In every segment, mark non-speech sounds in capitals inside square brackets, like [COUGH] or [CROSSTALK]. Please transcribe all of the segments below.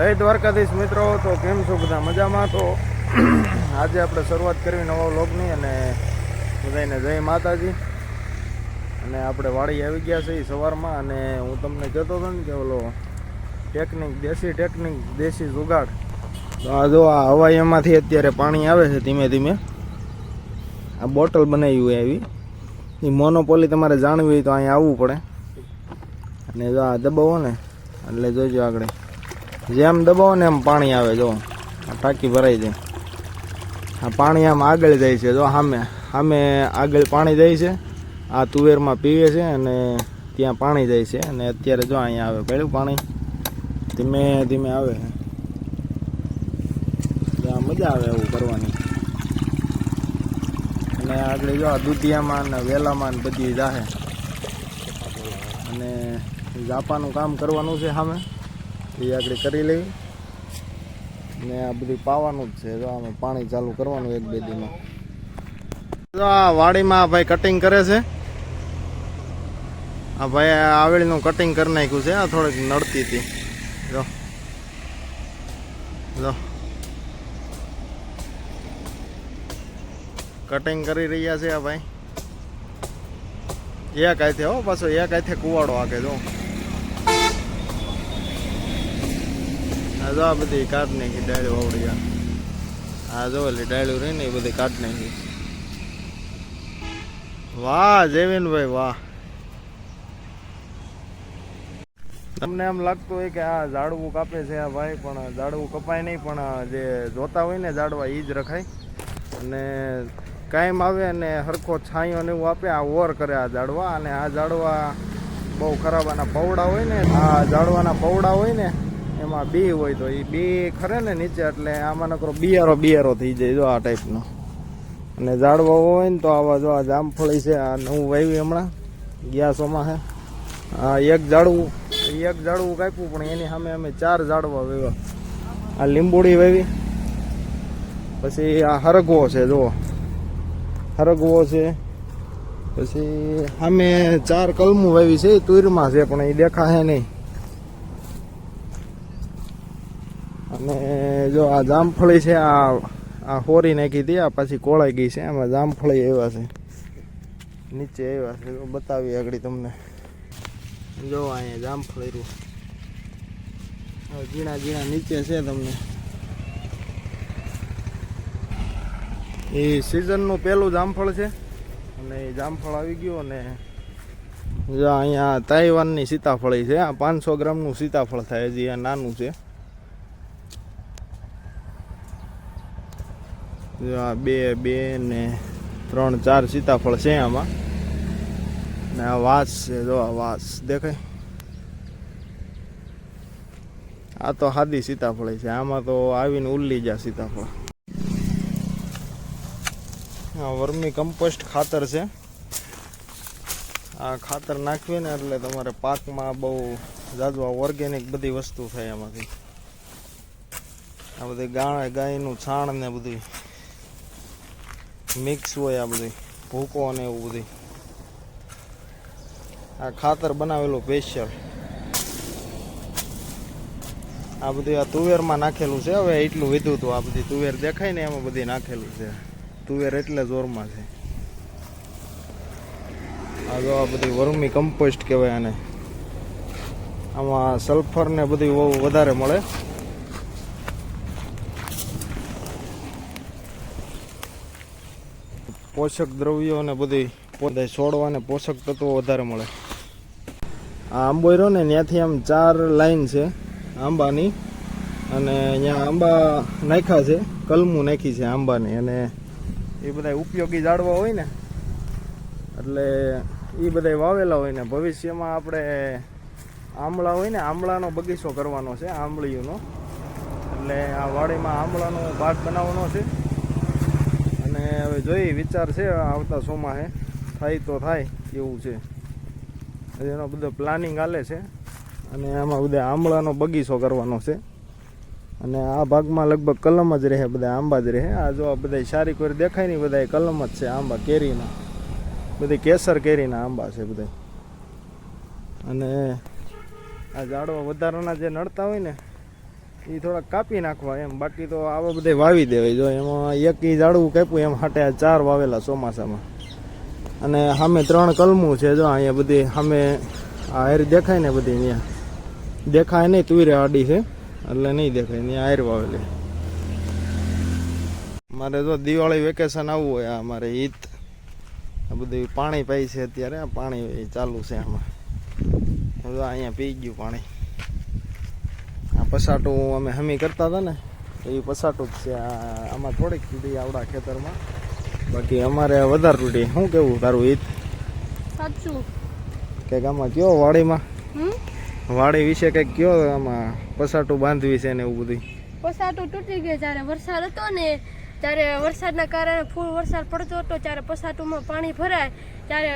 જય દ્વારકાધીશ મિત્રો. તો કેમ છો બધા મજામાં? તો [CLEARS THROAT] આજે આપણે શરૂઆત કરવી નવા વ્લોગની અને બધાને જય માતાજી. અને આપણે વાડી આવી ગયા છે સવારમાં અને હું તમને કહેતો હતો ને કે ઓલો ટેકનિક, દેશી ટેકનિક, દેશી જુગાડ. તો આ જો આ હવાઈ એમાંથી અત્યારે પાણી આવે છે ધીમે ધીમે. આ બોટલ બનાવી હોય એવી. એ મોનોપોલી તમારે જાણવી હોય તો અહીંયા આવવું પડે. અને જો આ દબાવો ને, એટલે જોજો આગળ. જેમ દબાવો ને એમ પાણી આવે, જો. ટાંકી ભરાઈ જાય. આ પાણી આમ આગળ જાય છે, જો સામે. સામે આગળ પાણી જાય છે. આ તુવેરમાં પીવે છે અને ત્યાં પાણી જાય છે. અને અત્યારે જો અહીંયા આવે પહેલું પાણી. ધીમે ધીમે આવે. ત્યાં મજા આવે એવું કરવાની. અને આગળ જો આ દૂધિયામાં ને વેલામાં બધી જાહે. અને જાપાનું કામ કરવાનું છે સામે. એ આગળ કરી લેવી ને આ બધું પાવાનું જ છે. જો આમાં પાણી ચાલુ કરવાનું એક બે દીમાં. જો આ વાડીમાં ભાઈ કટિંગ કરે છે. આ ભાઈ આ આવેલીનું કટિંગ કરી નાખ્યું છે. આ થોડીક નડતી હતી. જો. જો. કટિંગ કરી રહ્યા છે આ ભાઈ. એક હાથે હો, પાછો એક હાથે કુવાડો આગે જો. આ જો આ બધી કાઢ નાખી, ડાળીઓ આવડી આ. જો એટલે ડાળીઓ રહી ને એ બધી કાઢ નાખી. વાહ જેવિનભાઈ વાહ. તમને એમ લાગતું હોય કે આ ઝાડવું કાપે છે આ ભાઈ, પણ ઝાડવું કપાય નહીં, પણ જે જોતા હોય ને ઝાડવા એ જ રખાય. અને કાયમ આવે અને હરખો છાંયો ને એવું આપે, આ ઓર કરે આ ઝાડવા, અને આ ઝાડવા બહુ ખરાબ આના પવડા હોય ને, આ ઝાડવાના પવડા હોય ને એમાં બી હોય તો એ બી ખરે ને નીચે, એટલે આમાં નકરો બિયારો બિયારો થઈ જાય જો આ ટાઈપનો અને ઝાડવા હોય ને તો આવા જો આ જામફળી છે, આ નવું વાવ્યું હમણાં. ગ્યાસોમાં હે. આ એક ઝાડવું એક ઝાડવું કાપ્યું, પણ એની સામે અમે ચાર ઝાડવા વાવ્યા. આ લીંબુડી વાવી. પછી આ હરગવો છે, જુઓ. હરગવો છે. પછી સામે ચાર કલમું વાવી છે, તુરમાં છે, પણ એ દેખાશે નહીં. અને જો આ જામફળી છે, આ આ હોરી નાખી હતી, આ પાછી કોળાઈ ગઈ છે. આમાં જામફળી આવ્યા છે. નીચે આવ્યા છે. બતાવી આગળ તમને. જો અહીંયા જામફળી રૂ. ઝીણા ઝીણા નીચે છે તમને. એ સિઝનનું પહેલું જામફળ છે. અને એ જામફળ આવી ગયું અને જો અહીંયા તાઇવાનની સીતાફળી છે. આ પાંચસો ગ્રામનું સીતાફળ થાય હજી, આ નાનું છે. આ બે બે ને ત્રણ, ચાર સીતાફળ છે આમાં. ને આ વાસ છે, જો આ વાસ દેખાય. આ તો હાદી સીતાફળ છે, આમાં તો આવીને ઉલ્લી જા સીતાફળ. આ વર્મી કમ્પોસ્ટ ખાતર છે. આ ખાતર નાખવી ને એટલે તમારે પાકમાં બહુ જાજવા ઓર્ગેનિક બધી વસ્તુ થાય એમાંથી આ બધી ગાય, ગાયનું છાણ ને બધું. મિક્સ હોય આ બધું. ભૂકો અને એવું બધું. આ ખાતર બનાવેલું સ્પેશિયલ આ બધું આ તુવેરમાં નાખેલું છે. હવે એટલું વીધું હતું આ બધી તુવેર દેખાય ને એમાં બધી નાખેલું છે. તુવેર એટલે જોરમાં છે. આ જો આ બધી વર્મી કમ્પોસ્ટ કહેવાય આને. આમાં સલ્ફર ને બધું બહુ વધારે મળે. પોષક દ્રવ્યો ને બધી બધા છોડવા ને પોષક તત્વો વધારે મળે. આ આંબો રહ્યો ને, ત્યાંથી આમ ચાર લાઈન છે આંબાની. અને અહીંયા આંબા નાખ્યા છે, કલમું નાખી છે આંબાની. અને એ બધા ઉપયોગી ઝાડવા હોય ને, એટલે એ બધા વાવેલા હોય ને, ભવિષ્યમાં આપણે આંબળા હોય ને, આંબળાનો બગીચો કરવાનો છે, આંબળીઓનો. એટલે આ વાડીમાં આંબળાનો ભાગ બનાવવાનો છે. અને હવે જોઈ વિચાર છે, આવતા સોમાહે થાય તો થાય એવું છે. એનો બધો પ્લાનિંગ હાલે છે અને આમાં બધા આંબળાનો બગીચો કરવાનો છે. અને આ ભાગમાં લગભગ કલમ જ રહે, બધા આંબા જ રહે. આ જો બધા સારી કોઈ દેખાય નહીં બધા કલમ જ છે, આંબા કેરીના. બધી કેસર કેરીના આંબા છે બધા અને આ ઝાડવા વધારાના જે નડતા હોય ને એ થોડાક કાપી નાખવા એમ. બાકી તો આવા બધે વાવી દેવાય. જો એમાં એક ઈ ઝાડવું કાપ્યું, એમ હાટે ચાર વાવેલા ચોમાસામાં. અને સામે ત્રણ કલમું છે, જો અહીંયા બધી સામે આ હાર દેખાય ને બધી અહીંયા દેખાય નહીં તુરે આડી છે. એટલે નહીં દેખાય ત્યાં હાર વાવેલી. મારે જો દિવાળી વેકેશન આવવું હોય, આ મારે ઈદ. આ બધું પાણી પાઈ છે અત્યારે, આ પાણી ચાલુ છે આમાં. અહીંયા પી ગયું પાણી. પસાટું અમે હમી કરતા હતા ને એ પસાટું જ છે આ આમાં થોડીક તૂટી આવડા ખેતરમાં. બાકી અમારે વધારે તૂટી શું કેવું તારું ઈદ? સાચું. કે આમાં કયો વાડીમાં? વાડી વિશે કંઈક કયો આમાં પસાટું બાંધવી છે ને એવું બધું પસાટું તૂટી ગયું જ્યારે વરસાદ હતો ને ત્યારે વરસાદના કારણે ફૂલ વરસાદ પડતો હતો ત્યારે પસાટુમાં પાણી ભરાય ત્યારે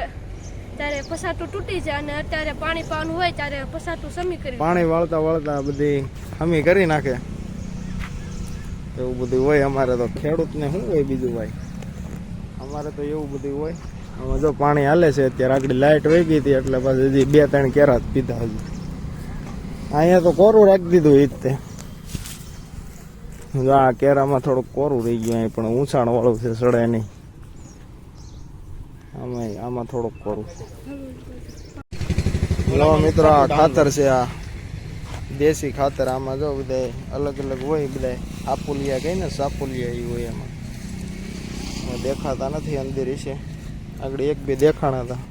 ત્યારે પસાટું તૂટી જાય અને અત્યારે પાણી પાવાનું હોય ત્યારે પસાટું સમી કરી પાણી વાળતા વાળતા બધી સમી કરી નાખે. એવું બધું હોય અમારે તો. ખેડૂતને શું હોય બીજું ભાઈ? અમારે તો એવું બધું હોય. આમાં જો પાણી હાલે છે, અત્યારે આગળ લાઇટ વહી ગઈ હતી એટલે પાછું હજી બે ત્રણ કેરા જ પીધા હજી. અહીંયા તો કોરું રાખી દીધું એ જ તે. આ કેરામાં થોડુંક કોરું રહી ગયું અહીં, પણ ઊંચાણ વાળું છે સડે નહીં. આમાં આમાં કરું કોરું. લો મિત્રો, આ ખાતર છે આ. દેશી ખાતર, આમાં જો બધા અલગ અલગ હોય બધા આપુલિયા કહે ને સાપુલિયા એ હોય એમાં. દેખાતા નથી, અંદર છે આગળ એક બે દેખાણા હતા.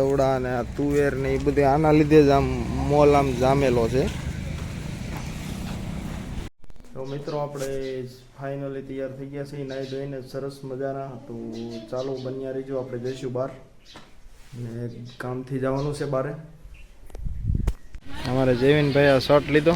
એવડા ને આ તુવેર ને એ બધે આના લીધે જ આમ મોલ આમ જામેલો છે. તો મિત્રો, આપણે ફાઇનલી તૈયાર થઈ ગયા છે. નાઈ ધોઈને સરસ મજાના. તો ચાલો, બન્યા રહીજો. આપણે જઈશું બહાર. ને કામથી જવાનું છે બારે. અમારે જૈવિનભાઈ આ શર્ટ લીધો.